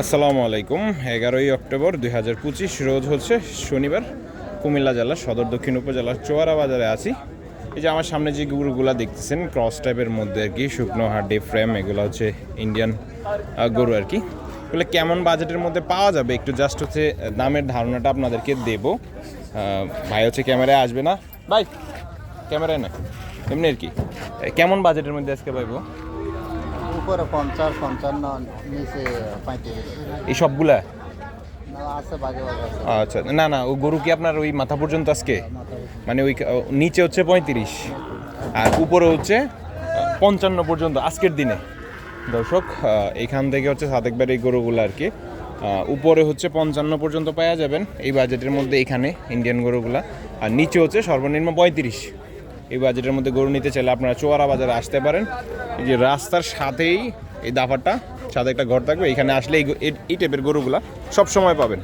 আসসালামু আলাইকুম। এগারোই অক্টোবর দুই হাজার পঁচিশ, রোজ হচ্ছে শনিবার, কুমিল্লা জেলার সদর দক্ষিণ উপজেলার চোয়ারা বাজারে আছি। এই যে আমার সামনে যে গরুগুলা দেখতেছেন ক্রস টাইপের মধ্যে আর কি, শুকনো হাড্ডি ফ্রেম এগুলো হচ্ছে ইন্ডিয়ান গরু আর কি। এগুলো কেমন বাজেটের মধ্যে পাওয়া যাবে? একটু জাস্ট হচ্ছে দামের ধারণাটা আপনাদেরকে দেবো। ভাই হচ্ছে ক্যামেরায় আসবে না? ভাই, ক্যামেরায় না? এমনি আর কি। কেমন বাজেটের মধ্যে আজকে পাইবো উপরে পঞ্চাশ পঞ্চান্ন নিচে পঁয়ত্রিশ। এই সবগুলা? আচ্ছা না না ও গরু কি আপনার ওই মাথা পর্যন্ত আজকে? মানে ওই নিচে হচ্ছে পঁয়ত্রিশ আর উপরে হচ্ছে পঞ্চান্ন পর্যন্ত আজকের দিনে। দর্শক এখান থেকে হচ্ছে সাদেকবার এই গরুগুলো আর কি। উপরে হচ্ছে পঞ্চান্ন পর্যন্ত পাওয়া যাবেন এই বাজেটের মধ্যে এখানে ইন্ডিয়ান গরুগুলা। আর নিচে হচ্ছে সর্বনিম্ন পঁয়ত্রিশ। এই বাজেটের মধ্যে গরু নিতে চাইলে আপনারা চোয়ারা বাজারে আসতে পারেন। এই যে রাস্তার সাথেই এই দাফারটা, সাথে একটা ঘর থাকবে। এখানে আসলে এই টাইপের গরুগুলা সব সময় পাবেন।